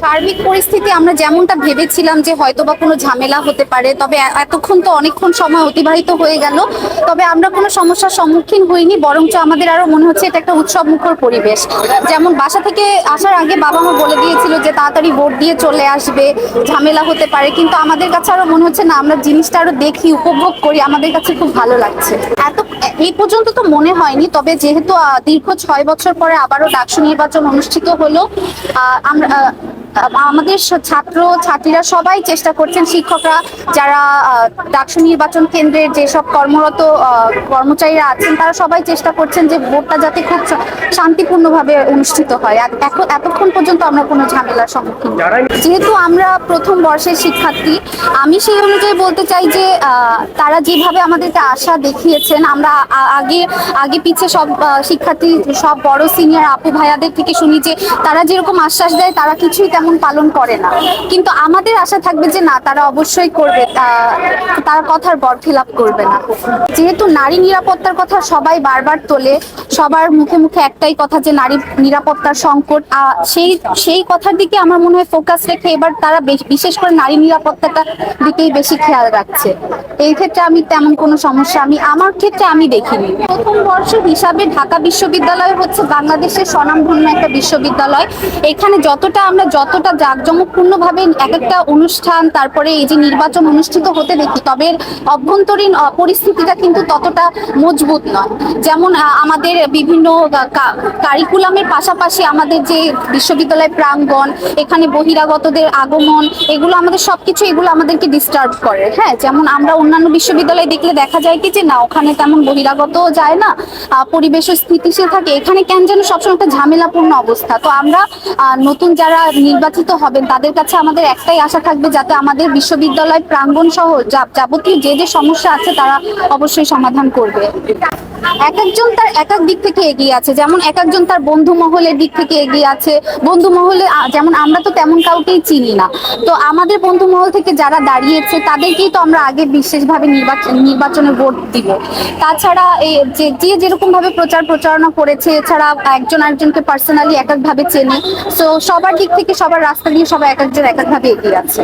সার্বিক পরিস্থিতি আমরা যেমনটা ভেবেছিলাম যে হয়তো বা কোনো ঝামেলা হতে পারে, তবে এতক্ষণ তো অনেকক্ষণ সময় অতিবাহিত হয়ে গেল। তবে আমরা কোনো সমস্যার সম্মুখীন হইনি, বরঞ্চ আমাদের আরও মনে হচ্ছে এটা একটা উৎসব মুখর পরিবেশ। যেমন বাসা থেকে আসার আগে বাবা মা বলে দিয়েছিল যে তাড়াতাড়ি ভোট দিয়ে চলে আসবে, ঝামেলা হতে পারে, কিন্তু আমাদের কাছে আরও মনে হচ্ছে না, আমরা জিনিসটা আরও দেখি, উপভোগ করি, আমাদের কাছে খুব ভালো লাগছে। এত এই পর্যন্ত তো মনে হয়নি, তবে যেহেতু দীর্ঘ ছয় বছর পরে আবারও ডাকসু নির্বাচন অনুষ্ঠিত হলো আমরা আমাদের ছাত্র ছাত্রীরা সবাই চেষ্টা করছেন শিক্ষকরা যারা ডাকসু নির্বাচন কেন্দ্রের যেসব কর্মরত কর্মচারীরা আছেন তারা সবাই চেষ্টা করছেন যে ভোটটা যাতে খুব শান্তিপূর্ণভাবে অনুষ্ঠিত হয়। এখন এতক্ষণ পর্যন্ত আমরা কোনো ঝামেলার সম্মুখীন যেহেতু আমরা প্রথম বর্ষের শিক্ষার্থী আমি সেই অনুযায়ী বলতে চাই যে আহ, তারা যেভাবে আমাদেরকে আশা দেখিয়েছেন আমরা আগে আগে পিছে সব শিক্ষার্থী সব বড় সিনিয়র আপু ভাইয়াদের থেকে শুনি যে তারা যেরকম আশ্বাস দেয় তারা কিছুই তেমন পালন করে না। কিন্তু আমাদের আশা থাকবে যে, না, তারা অবশ্যই করবে। তারা কথার বরখিলাপ করবে না। যেহেতু নারী নিরাপত্তার কথা সবাই বারবার তোলে, সবার মুখে মুখে একটাই কথা যে, নারী নিরাপত্তার সংকট। সেই সেই কথার দিকে আমার মনে হয় ফোকাস রেখে এবার তারা বেশ- বিশেষ করে নারী নিরাপত্তাটা দিকেই বেশি খেয়াল রাখছে। এই ক্ষেত্রে আমি তেমন কোনো সমস্যা, আমি, আমার ক্ষেত্রে আমি দেখিনি। প্রথম বর্ষ হিসাবে ঢাকা বিশ্ববিদ্যালয় হচ্ছে বাংলাদেশের স্বনামধন্য একটা বিশ্ববিদ্যালয়। এখানে যতটা আমরা যতটা জাঁকজমকপূর্ণভাবে এক একটা অনুষ্ঠান, তারপরে এই যে নির্বাচন অনুষ্ঠিত হতে দেখি, তবে অভ্যন্তরীণ পরিস্থিতিটা কিন্তু ততটা মজবুত নয়। যেমন আমাদের বিভিন্ন কারিকুলামের পাশাপাশি আমাদের যে বিশ্ববিদ্যালয় প্রাঙ্গণ, এখানে বহিরাগতদের আগমন, এগুলো আমাদের সবকিছু এগুলো আমাদেরকে ডিস্টার্ব করে। হ্যাঁ যেমন আমরা অন্যান্য বিশ্ববিদ্যালয়ে দেখলে দেখা যায় কি যে না, ওখানে তেমন বহিরাগত যায় না পরিবেশও স্থিতিশীল থাকে। এখানে কেন যেন সবসময় একটা ঝামেলাপূর্ণ অবস্থা। তো আমরা নতুন যারা নির্বাচিত হবেন, তাদের কাছে আমাদের একটাই আশা থাকবে যাতে আমাদের বিশ্ববিদ্যালয় প্রাঙ্গণ সহ যাবতীয় যে যে সমস্যা আছে, তারা অবশ্যই সমাধান করবে। এক একজন তার এক এক দিক থেকে এগিয়ে আছে। যেমন এক একজন তার বন্ধু মহলের দিক থেকে এগিয়ে আছে। বন্ধু মহলে যেমন আমরা তো তেমন কাউকেই চিনি না। তো আমাদের বন্ধু মহল থেকে যারা দাঁড়িয়েছে, তাদেরকেই তো আমরা আগে বিশেষভাবে নির্বাচন নির্বাচনে ভোট দিব। তাছাড়া যে যেরকম ভাবে প্রচার প্রচারণা করেছে, এছাড়া একজন একজনকে পার্সোনালি এক একভাবে চেনে। তো সবার দিক থেকে সবার রাস্তা দিয়ে সবাই এক একজন এক এক ভাবে এগিয়ে আছে।